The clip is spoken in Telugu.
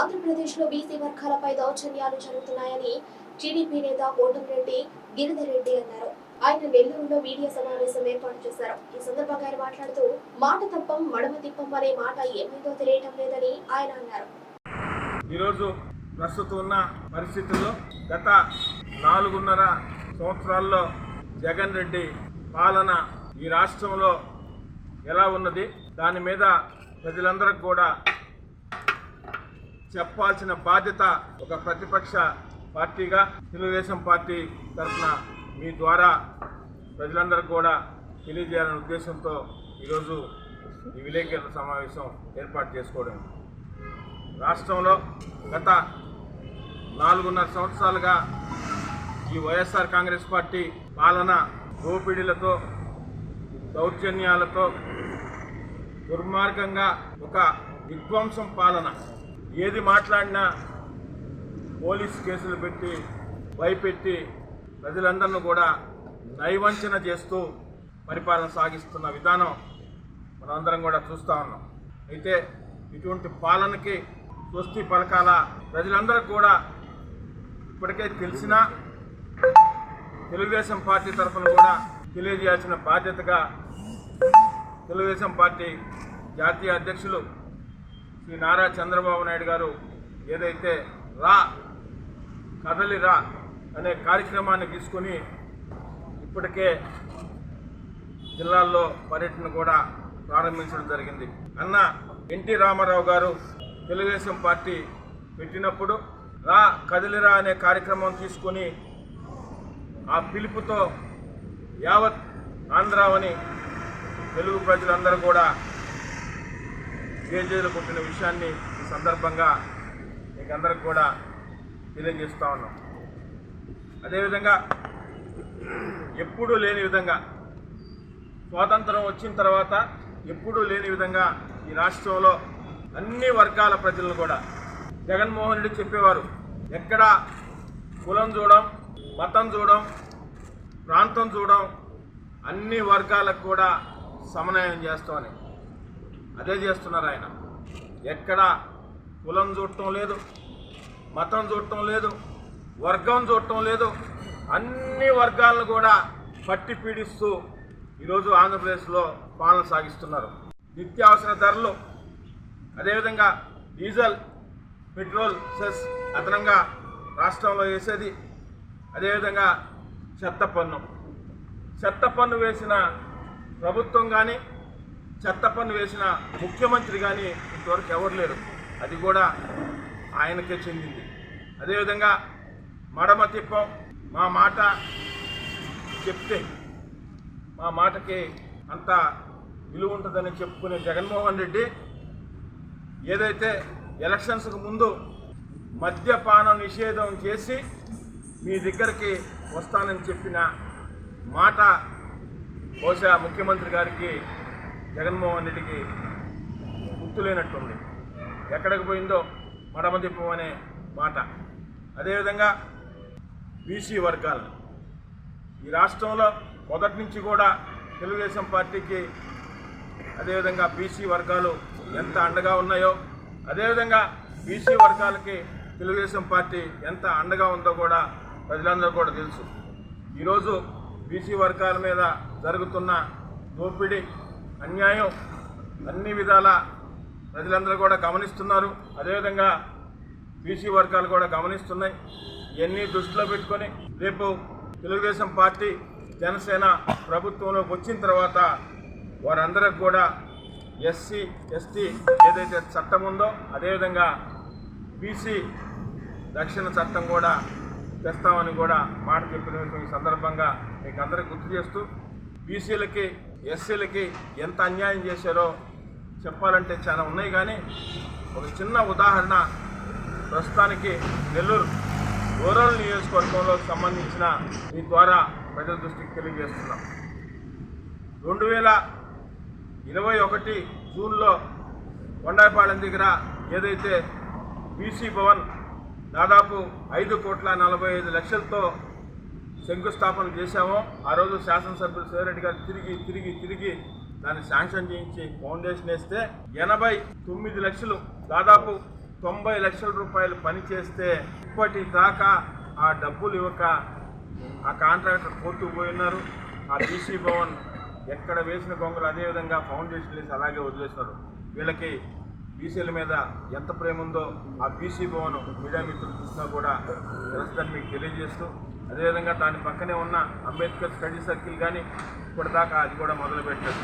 ఆంధ్రప్రదేశ్లో బీసీ వర్గాలపై దౌర్జన్యాలు జరుగుతున్నాయని టీడీపీ నేత కోటంరెడ్డి గిరిధర్ రెడ్డి అన్నారు. ఆయన నెల్లూరులో మీడియా సమావేశం ఏర్పాటు చేశారు. ఈ సందర్భంగా ఆయన మాట్లాడుతూ మాట తప్పం మడమ తిప్పం అనే మాట ఏమైందో తెలియటం లేదని ఆయన అన్నారు. ఈరోజు ప్రస్తుతం ఉన్న పరిస్థితుల్లో గత నాలుగున్నర సంవత్సరాల్లో జగన్ రెడ్డి పాలన ఈ రాష్ట్రంలో ఎలా ఉన్నది? దాని మీద ప్రజలందరికి కూడా చెప్పాల్సిన బాధ్యత ఒక ప్రతిపక్ష పార్టీగా తెలుగుదేశం పార్టీ తరఫున మీ ద్వారా ప్రజలందరికీ కూడా తెలియజేయాలనే ఉద్దేశంతో ఈరోజు ఈ విలేకరుల సమావేశం ఏర్పాటు చేసుకోవడం. రాష్ట్రంలో గత నాలుగున్నర సంవత్సరాలుగా ఈ వైఎస్ఆర్ కాంగ్రెస్ పార్టీ పాలన దోపిడీలతో దౌర్జన్యాలతో దుర్మార్గంగా ఒక విధ్వంసం పాలన ఏది మాట్లాడినా పోలీస్ కేసులు పెట్టి భయపెట్టి ప్రజలందరినీ కూడా నైవంచన చేస్తూ పరిపాలన సాగిస్తున్న విధానం మనందరం కూడా చూస్తూ ఉన్నాం. అయితే ఇటువంటి పాలనకి స్వస్తి పలకాల ప్రజలందరికీ కూడా ఇప్పటికే తెలిసిన తెలుగుదేశం పార్టీ తరఫున కూడా తెలియజేయాల్సిన బాధ్యతగా తెలుగుదేశం పార్టీ జాతీయ అధ్యక్షులు శ్రీ నారా చంద్రబాబు నాయుడు గారు ఏదైతే రా కదలి రా అనే కార్యక్రమాన్ని తీసుకొని ఇప్పటికే జిల్లాల్లో పర్యటన కూడా ప్రారంభించడం జరిగింది. అన్న ఎన్టీ రామారావు గారు తెలుగుదేశం పార్టీ పెట్టినప్పుడు రా కదిలిరా అనే కార్యక్రమం తీసుకొని ఆ పిలుపుతో యావత్ ఆంధ్రావని తెలుగు ప్రజలందరూ కూడా గేజేలు కొట్టిన విషయాన్ని ఈ సందర్భంగా మీకు అందరికి కూడా తెలియజేస్తూ ఉన్నాం. అదేవిధంగా ఎప్పుడూ లేని విధంగా స్వాతంత్రం వచ్చిన తర్వాత ఎప్పుడూ లేని విధంగా ఈ రాష్ట్రంలో అన్ని వర్గాల ప్రజలు కూడా జగన్మోహన్ రెడ్డి చెప్పేవారు ఎక్కడ కులం చూడం మతం చూడం ప్రాంతం చూడం అన్ని వర్గాలకు కూడా సమన్వయం చేస్తామని. అదే చేస్తున్నారు ఆయన. ఎక్కడ కులం చూడటం లేదు మతం చూడటం లేదు వర్గం చూడటం లేదు. అన్ని వర్గాలను కూడా పట్టి పీడిస్తూ ఈరోజు ఆంధ్రప్రదేశ్లో పాలన సాగిస్తున్నారు. నిత్యావసర ధరలు అదేవిధంగా డీజిల్ పెట్రోల్ సెస్ అదనంగా రాష్ట్రంలో వేసేది అదేవిధంగా చెత్త పన్ను. చెత్త పన్ను వేసిన ప్రభుత్వం కానీ చెత్త పన్ను వేసిన ముఖ్యమంత్రి కానీ ఇంతవరకు ఎవరు లేరు. అది కూడా ఆయనకే చెందింది. అదేవిధంగా మడమ తిప్పం మా మాట చెప్తే మా మాటకి అంత విలువ ఉంటుందని చెప్పుకునే జగన్మోహన్ రెడ్డి ఏదైతే ఎలక్షన్స్కు ముందు మద్యపానం నిషేధం చేసి మీ దగ్గరికి వస్తానని చెప్పిన మాట బహుశా ముఖ్యమంత్రి గారికి జగన్మోహన్ రెడ్డికి గుర్తులేనట్టుంది. ఎక్కడికి పోయిందో మడమదిప్పం అనే మాట. అదేవిధంగా బీసీ వర్గాలు. ఈ రాష్ట్రంలో మొదటి నుంచి కూడా తెలుగుదేశం పార్టీకి అదేవిధంగా బీసీ వర్గాలు ఎంత అండగా ఉన్నాయో అదేవిధంగా బీసీ వర్గాలకి తెలుగుదేశం పార్టీ ఎంత అండగా ఉందో కూడా ప్రజలందరూ కూడా తెలుసు. ఈరోజు బీసీ వర్గాల మీద జరుగుతున్న దోపిడీ అన్యాయం అన్ని విధాల ప్రజలందరూ కూడా గమనిస్తున్నారు. అదేవిధంగా బీసీ వర్గాలు కూడా గమనిస్తున్నాయి. ఇవన్నీ దృష్టిలో పెట్టుకొని రేపు తెలుగుదేశం పార్టీ జనసేన ప్రభుత్వంలోకి వచ్చిన తర్వాత వారందరికి కూడా ఎస్సీ ఎస్టీ ఏదైతే చట్టం ఉందో అదేవిధంగా బీసీ రక్షణ చట్టం కూడా తెస్తామని కూడా మాట చెప్పిన ఈ సందర్భంగా మీకు అందరికీ గుర్తు చేస్తూ బీసీలకి ఎస్సీలకి ఎంత అన్యాయం చేశారో చెప్పాలంటే చాలా ఉన్నాయి. కానీ ఒక చిన్న ఉదాహరణ ప్రస్తుతానికి నెల్లూరు రూరల్ నియోజకవర్గంలో సంబంధించిన మీ ద్వారా ప్రజల దృష్టికి తెలియజేస్తున్నాం. రెండు వేల ఇరవై ఒకటి జూన్లో కొండాయిపాలెం దగ్గర ఏదైతే బీసీ భవన్ దాదాపు ఐదు కోట్ల నలభై ఐదు లక్షలతో శంకుస్థాపన చేశామో ఆ రోజు శాసనసభ్యులు సేరెడ్డి గారు తిరిగి తిరిగి తిరిగి దాన్ని శాంక్షన్ చేయించి ఫౌండేషన్ వేస్తే ఎనభై తొమ్మిది లక్షలు దాదాపు తొంభై లక్షల రూపాయలు పని చేస్తే ఇప్పటి దాకా ఆ డబ్బులు ఇవ్వక ఆ కాంట్రాక్టర్ కోర్టుకు పోయి ఉన్నారు. ఆ బీసీ భవన్ ఎక్కడ వేసిన గొంగలు అదేవిధంగా ఫౌండేషన్ వేసి అలాగే వదిలేశారు. వీళ్ళకి బీసీల మీద ఎంత ప్రేమ ఉందో ఆ బీసీ భవన్ మీడియా మిత్రులు చూసినా కూడా తెలుస్తుందని మీకు తెలియజేస్తూ అదేవిధంగా దాని పక్కనే ఉన్న అంబేద్కర్ స్టడీ సర్కిల్ కానీ ఇప్పటిదాకా అది కూడా మొదలుపెట్టారు.